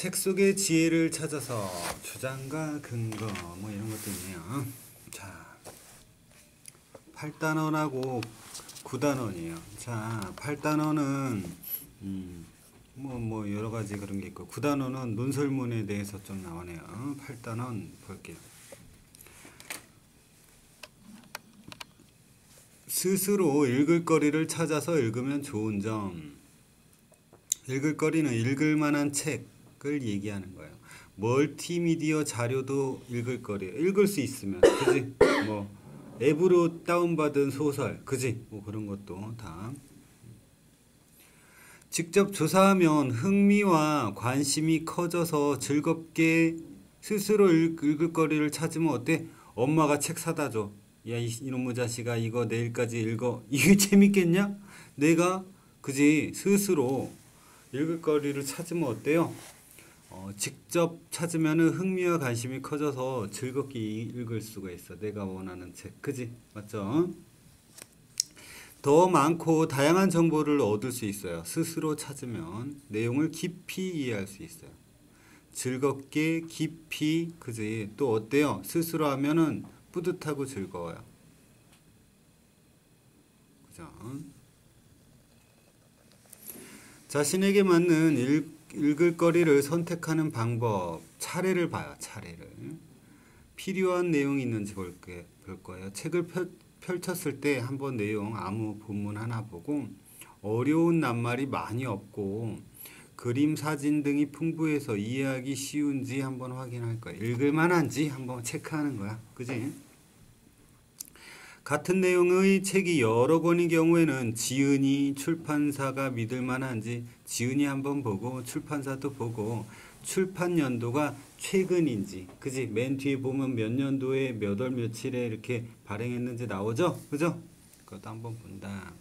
책 속의 지혜를 찾아서 주장과 근거 뭐 이런 것도 있네요. 자, 8단원하고 9단원이에요. 자, 8단원은 음, 뭐, 뭐 여러 가지 그런 게 있고 9단원은 논설문에 대해서 좀 나오네요. 8단원 볼게요. 스스로 읽을 거리를 찾아서 읽으면 좋은 점. 읽을 거리는 읽을 만한 책 을 얘기하는 거예요. 멀티미디어 자료도 읽을 거리예요. 읽을 수 있으면, 그지? 뭐 앱으로 다운받은 소설, 그지? 뭐 그런 것도 다. 직접 조사하면 흥미와 관심이 커져서 즐겁게 스스로 읽, 읽을 거리를 찾으면 어때? 엄마가 책 사다 줘. 야, 이, 이놈의 자식아, 이거 내일까지 읽어. 이게 재밌겠냐? 내가, 그지? 스스로 읽을 거리를 찾으면 어때요? 어, 직접 찾으면 흥미와 관심이 커져서 즐겁게 읽을 수가 있어. 내가 원하는 책. 그지? 맞죠? 더 많고 다양한 정보를 얻을 수 있어요. 스스로 찾으면 내용을 깊이 이해할 수 있어요. 즐겁게 깊이 그지? 또 어때요? 스스로 하면은 뿌듯하고 즐거워요. 그죠? 자신에게 맞는 읽, 읽을 거리를 선택하는 방법 차례를 봐요. 차례를 필요한 내용이 있는지 볼, 게, 볼 거예요. 책을 펼, 펼쳤을 때 한번 내용 아무 본문 하나 보고 어려운 낱말이 많이 없고 그림, 사진 등이 풍부해서 이해하기 쉬운지 한번 확인할 거야. 읽을 만한지 한번 체크하는 거야. 그지? 같은 내용의 책이 여러 권인 경우에는 지은이 출판사가 믿을 만한지 지은이 한번 보고 출판사도 보고 출판 연도가 최근인지 그지? 맨 뒤에 보면 몇 년도에 몇 월 며칠에 이렇게 발행했는지 나오죠? 그죠? 그것도 한번 본다.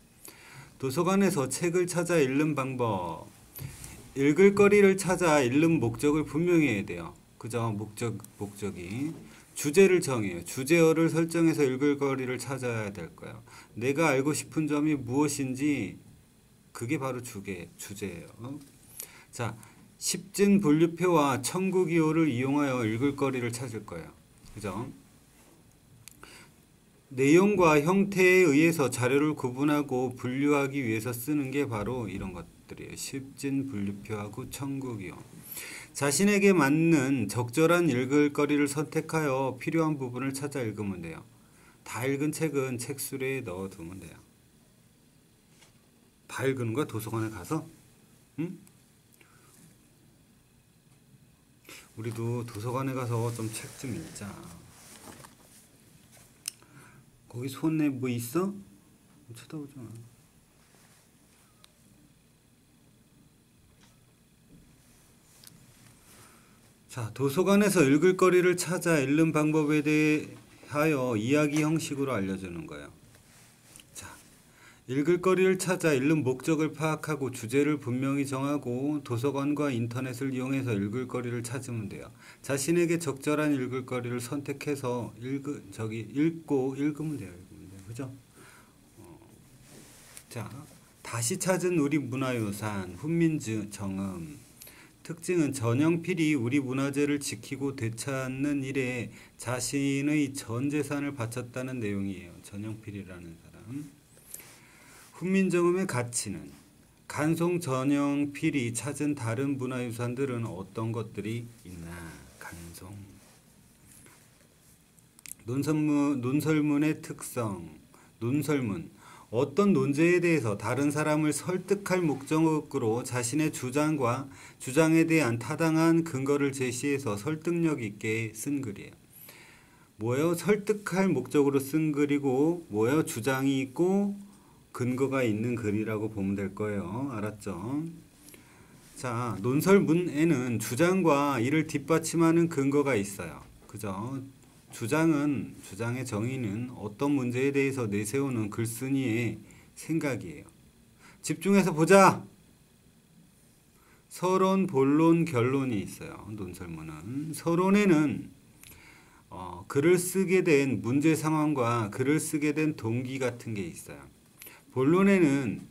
도서관에서 책을 찾아 읽는 방법. 읽을 거리를 찾아 읽는 목적을 분명히 해야 돼요. 그죠? 목적 목적이 주제를 정해요. 주제어를 설정해서 읽을 거리를 찾아야 될 거예요. 내가 알고 싶은 점이 무엇인지 그게 바로 주제, 주제예요. 자, 십진 분류표와 청구기호를 이용하여 읽을 거리를 찾을 거예요. 그죠? 내용과 형태에 의해서 자료를 구분하고 분류하기 위해서 쓰는 게 바로 이런 것들이에요. 십진 분류표하고 청구기호. 자신에게 맞는 적절한 읽을 거리를 선택하여 필요한 부분을 찾아 읽으면 돼요. 다 읽은 책은 책수레에 넣어두면 돼요. 다 읽은 거 도서관에 가서 응? 우리도 도서관에 가서 좀 책좀 읽자. 거기 손에 뭐 있어? 쳐다보지 마. 자, 도서관에서 읽을 거리를 찾아 읽는 방법에 대하여 이야기 형식으로 알려주는 거예요. 자, 읽을 거리를 찾아 읽는 목적을 파악하고 주제를 분명히 정하고 도서관과 인터넷을 이용해서 읽을 거리를 찾으면 돼요. 자신에게 적절한 읽을 거리를 선택해서 읽 저기 읽고 읽으면 돼요. 읽으면 돼요. 그죠? 어, 자, 다시 찾은 우리 문화유산 훈민지 정음 특징은 전형필이 우리 문화재를 지키고 되찾는 일에 자신의 전 재산을 바쳤다는 내용이에요. 전형필이라는 사람. 훈민정음의 가치는 간송 전형필이 찾은 다른 문화유산들은 어떤 것들이 있나? 간송. 논설문, 논설문의 특성. 논설문. 어떤 논제에 대해서 다른 사람을 설득할 목적으로 자신의 주장과 주장에 대한 타당한 근거를 제시해서 설득력 있게 쓴 글이에요. 뭐예요? 설득할 목적으로 쓴 글이고 뭐예요? 주장이 있고 근거가 있는 글이라고 보면 될 거예요. 알았죠? 자, 논설문에는 주장과 이를 뒷받침하는 근거가 있어요. 그죠? 주장은 주장의 정의는 어떤 문제에 대해서 내세우는 글쓴이의 생각이에요. 집중해서 보자. 서론, 본론, 결론이 있어요. 논설문은 서론에는 어, 글을 쓰게 된 문제 상황과 글을 쓰게 된 동기 같은 게 있어요. 본론에는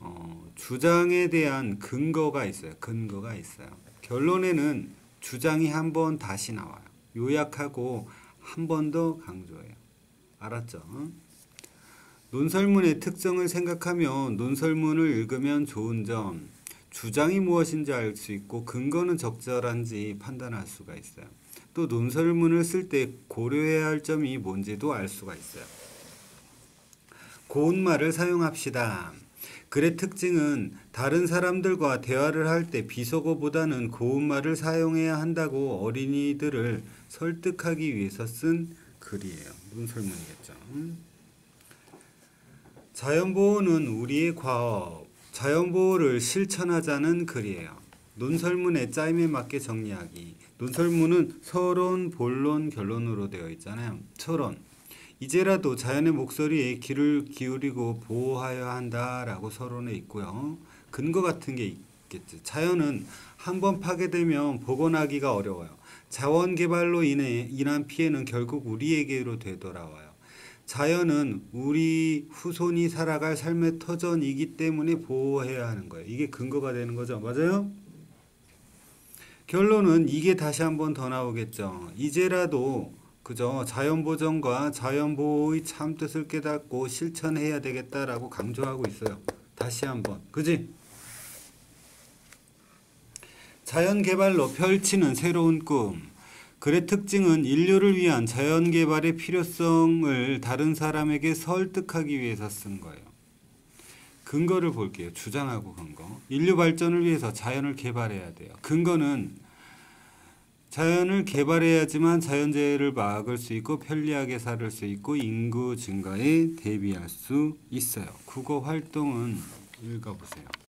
어, 주장에 대한 근거가 있어요. 근거가 있어요. 결론에는 주장이 한번 다시 나와요. 요약하고 한 번 더 강조해요. 알았죠? 논설문의 특성을 생각하며 논설문을 읽으면 좋은 점, 주장이 무엇인지 알 수 있고 근거는 적절한지 판단할 수가 있어요. 또 논설문을 쓸 때 고려해야 할 점이 뭔지도 알 수가 있어요. 고운 말을 사용합시다. 글의 특징은 다른 사람들과 대화를 할 때 비속어보다는 고운말을 사용해야 한다고 어린이들을 설득하기 위해서 쓴 글이에요. 논설문이겠죠. 자연보호는 우리의 과업, 자연보호를 실천하자는 글이에요. 논설문의 짜임에 맞게 정리하기. 논설문은 서론, 본론, 결론으로 되어 있잖아요. 서론. 이제라도 자연의 목소리에 귀를 기울이고 보호하여야 한다라고 서론에 있고요. 근거 같은 게 있겠죠. 자연은 한 번 파괴되면 복원하기가 어려워요. 자원 개발로 인해 인한 피해는 결국 우리에게로 되돌아와요. 자연은 우리 후손이 살아갈 삶의 터전이기 때문에 보호해야 하는 거예요. 이게 근거가 되는 거죠. 맞아요? 결론은 이게 다시 한 번 더 나오겠죠. 이제라도 그저 자연보전과 자연보호의 참 뜻을 깨닫고 실천해야 되겠다라고 강조하고 있어요. 다시 한번. 그지? 자연개발로 펼치는 새로운 꿈. 글의 특징은 인류를 위한 자연개발의 필요성을 다른 사람에게 설득하기 위해서 쓴 거예요. 근거를 볼게요. 주장하고 근거. 인류 발전을 위해서 자연을 개발해야 돼요. 근거는 자연을 개발해야지만 자연재해를 막을 수 있고 편리하게 살 수 있고 인구 증가에 대비할 수 있어요. 국어 활동은 읽어보세요.